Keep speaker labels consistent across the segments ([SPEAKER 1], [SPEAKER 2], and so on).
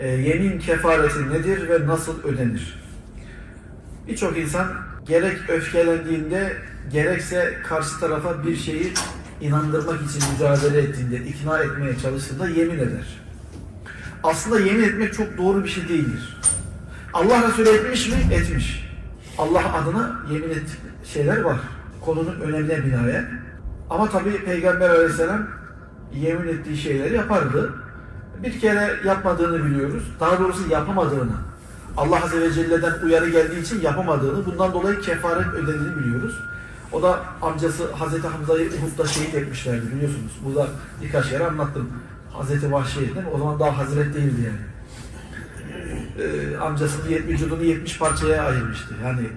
[SPEAKER 1] e, yemin kefareti nedir ve nasıl ödenir? Birçok insan gerek öfkelendiğinde gerekse karşı tarafa bir şeyi inandırmak için mücadele ettiğinde, ikna etmeye çalıştığında yemin eder. Aslında yemin etmek çok doğru bir şey değildir. Allah Resulü etmiş mi? Etmiş. Allah adına yemin ettiği şeyler var. Konunun önemine binaen. Ama tabi Peygamber Aleyhisselam yemin ettiği şeyleri yapardı. Bir kere yapmadığını biliyoruz. Daha doğrusu yapamadığını. Allah Azze ve Celle'den uyarı geldiği için yapamadığını, bundan dolayı kefaret ödediğini biliyoruz. O da amcası Hazreti Hamza'yı Uhud'da şehit etmişlerdi biliyorsunuz. Burada birkaç yere anlattım. Hazreti Vahşi'ye değil mi? O zaman daha Hazret değildi yani. Ee, amcasının yet- vücudunu 70 parçaya ayırmıştı. Yani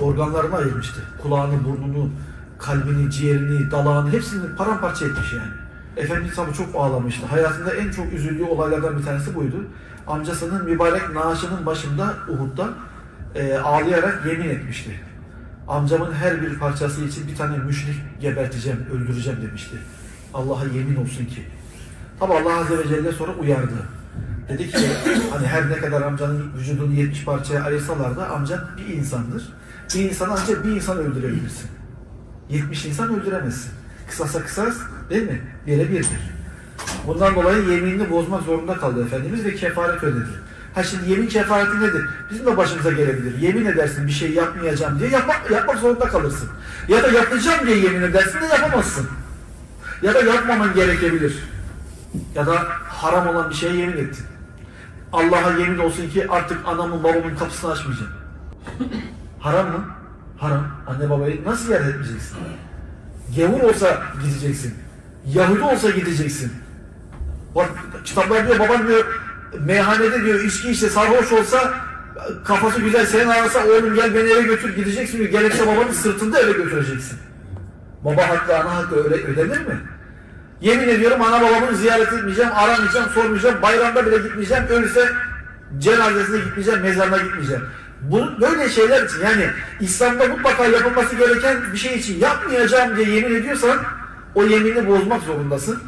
[SPEAKER 1] organlarını ayırmıştı. Kulağını, burnunu, kalbini, ciğerini, dalağını hepsini paramparça etmiş yani. Efendimiz tabi çok ağlamıştı. Hayatında en çok üzüldüğü olaylardan bir tanesi buydu. Amcasının mübarek naaşının başında Uhud'da e, ağlayarak yemin etmişti. Amcamın her bir parçası için bir tane müşrik geberteceğim, öldüreceğim demişti. Allah'a yemin olsun ki. Tabi Allah Azze ve Celle sonra uyardı. Dedi ki hani her ne kadar amcanın vücudunu 70 parçaya ayırsalar da amcan bir insandır. Bir insanı ancak bir insan öldürebilirsin. 70 insan öldüremezsin. Kısasa kısas değil mi? Bire birdir. Bundan dolayı yeminini bozmak zorunda kaldı Efendimiz ve kefaret ödedi. Ha şimdi yemin kefareti nedir? Bizim de başımıza gelebilir. Yemin edersin bir şey yapmayacağım diye yapmak, yapmak zorunda kalırsın. Ya da yapacağım diye yemin edersin de yapamazsın. Ya da yapmaman gerekebilir. Ya da haram olan bir şeye yemin ettin. Allah'a yemin olsun ki artık anamın babamın kapısını açmayacağım. haram mı? Haram. Anne babayı nasıl ziyaret etmeyeceksin? Gavur olsa gideceksin. Yahudi olsa gideceksin. Bak kitaplar diyor baban diyor meyhanede diyor içki işte sarhoş olsa kafası güzel seni arasa oğlum gel beni eve götür gideceksin diyor. Gerekse babanın sırtında eve götüreceksin. Baba hakkı ana hakkı öyle ödenir mi? Yemin ediyorum ana babamı ziyaret etmeyeceğim, aramayacağım, sormayacağım, bayramda bile gitmeyeceğim, ölürse cenazesine gitmeyeceğim, mezarına gitmeyeceğim. Bu böyle şeyler için yani İslam'da mutlaka yapılması gereken bir şey için yapmayacağım diye yemin ediyorsan o yeminini bozmak zorundasın.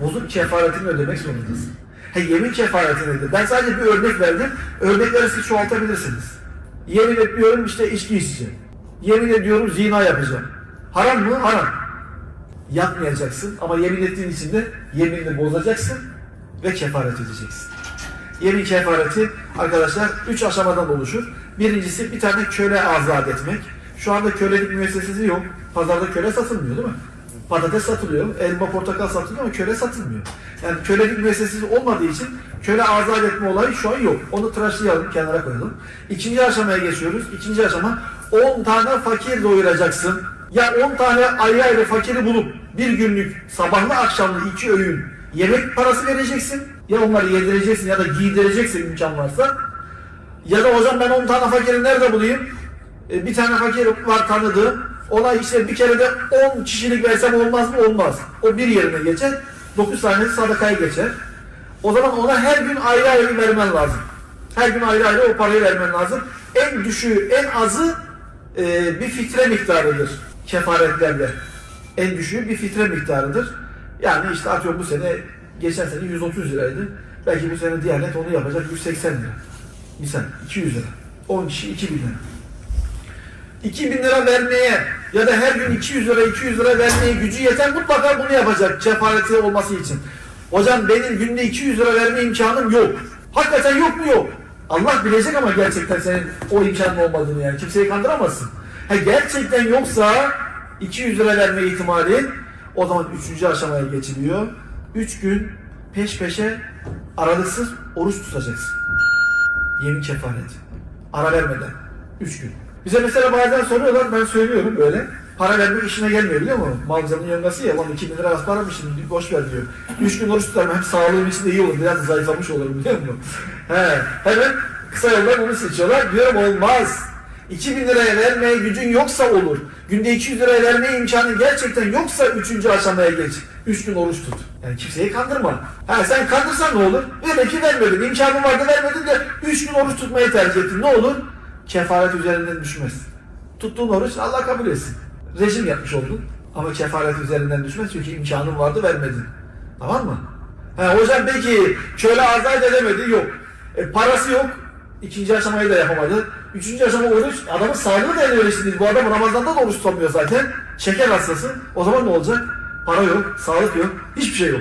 [SPEAKER 1] Bozup kefaretini ödemek zorundasın. He, yemin kefareti nedir? Ben sadece bir örnek verdim. Örnekleri siz çoğaltabilirsiniz. Yemin ediyorum işte içki içeceğim. Yemin ediyorum zina yapacağım. Haram mı? Haram yapmayacaksın ama yemin ettiğin için de yeminini bozacaksın ve kefaret edeceksin. Yemin kefareti arkadaşlar üç aşamadan oluşur. Birincisi bir tane köle azat etmek. Şu anda kölelik müessesesi yok. Pazarda köle satılmıyor değil mi? Patates satılıyor, elma portakal satılıyor ama köle satılmıyor. Yani kölelik müessesesi olmadığı için köle azat etme olayı şu an yok. Onu tıraşlayalım, kenara koyalım. İkinci aşamaya geçiyoruz. İkinci aşama 10 tane fakir doyuracaksın. Ya 10 tane ayrı ayrı fakiri bulup bir günlük sabahlı akşamlı iki öğün yemek parası vereceksin. Ya onları yedireceksin ya da giydireceksin imkan varsa. Ya da hocam ben 10 tane fakiri nerede bulayım? E, bir tane fakir var tanıdığım. Ona işte bir kere de 10 kişilik versem olmaz mı? Olmaz. O bir yerine geçer. 9 tanesi sadakaya geçer. O zaman ona her gün ayrı ayrı vermen lazım. Her gün ayrı ayrı o parayı vermen lazım. En düşüğü, en azı e, bir fitre miktarıdır kefaretlerle. En düşüğü bir fitre miktarıdır. Yani işte atıyorum bu sene, geçen sene 130 liraydı. Belki bu sene Diyanet onu yapacak 180 lira. Misal 200 lira. 10 kişi 2000 lira. 2000 lira vermeye ya da her gün 200 lira 200 lira vermeye gücü yeter mutlaka bunu yapacak kefareti olması için. Hocam benim günde 200 lira verme imkanım yok. Hakikaten yok mu yok. Allah bilecek ama gerçekten senin o imkanın olmadığını yani. Kimseyi kandıramazsın. Ha gerçekten yoksa 200 lira verme ihtimali o zaman 3. aşamaya geçiliyor. 3 gün peş peşe aralıksız oruç tutacaksın. Yemin kefaret. Ara vermeden. 3 gün. Bize mesela bazen soruyorlar ben söylüyorum böyle. Para vermek işine gelmiyor biliyor musun? Malcanın yöngası ya, lan 2000 lira az para mı şimdi boş ver diyor. 3 gün oruç tutarım hem sağlığım için de iyi olur, biraz zayıflamış olurum biliyor musun? He, hemen kısa yoldan onu seçiyorlar. Diyorum olmaz. 2000 liraya vermeye gücün yoksa olur. Günde 200 liraya vermeye imkanın gerçekten yoksa 3. aşamaya geç. 3 gün oruç tut. Yani kimseyi kandırma. Ha sen kandırsan ne olur? Demek ki vermedin. İmkanın vardı vermedin de 3 gün oruç tutmayı tercih ettin. Ne olur? Kefaret üzerinden düşmez. Tuttuğun oruç Allah kabul etsin. Rejim yapmış oldun. Ama kefaret üzerinden düşmez çünkü imkanın vardı vermedin. Tamam mı? Ha, hocam peki köle azat edemedi. Yok. E, parası yok. İkinci aşamayı da yapamadı. Üçüncü aşama oruç. Adamın sağlığı da elverişli değil. Bu adam Ramazan'da da oruç tutamıyor zaten. Şeker hastası. O zaman ne olacak? Para yok, sağlık yok, hiçbir şey yok.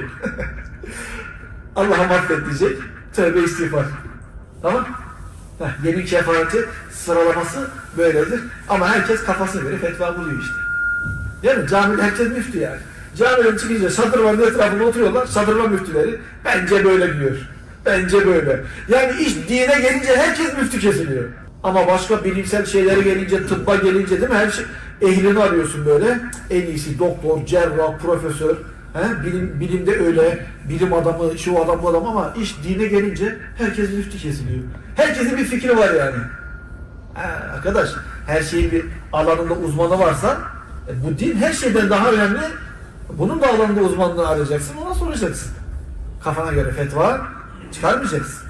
[SPEAKER 1] Allah'a mahvet diyecek. Tövbe istiğfar. Tamam? Heh, yemin kefareti sıralaması böyledir. Ama herkes kafasına göre fetva buluyor işte. Değil mi? Camide herkes müftü yani. Camiden çıkınca şadırvanın etrafında oturuyorlar. Şadırvan müftüleri. Bence böyle diyor. Bence böyle. Yani iş dine gelince herkes müftü kesiliyor. Ama başka bilimsel şeylere gelince, tıbba gelince değil mi? Her şey ehlini arıyorsun böyle. En iyisi doktor, cerrah, profesör. He? Bilim, bilimde öyle, bilim adamı, şu adam bu adam ama iş dine gelince herkes müftü kesiliyor. Herkesin bir fikri var yani. Ha, arkadaş her şeyin bir alanında uzmanı varsa e, bu din her şeyden daha önemli. Bunun da alanında uzmanlığı arayacaksın ona soracaksın. Kafana göre fetva çıkarmayacaksın.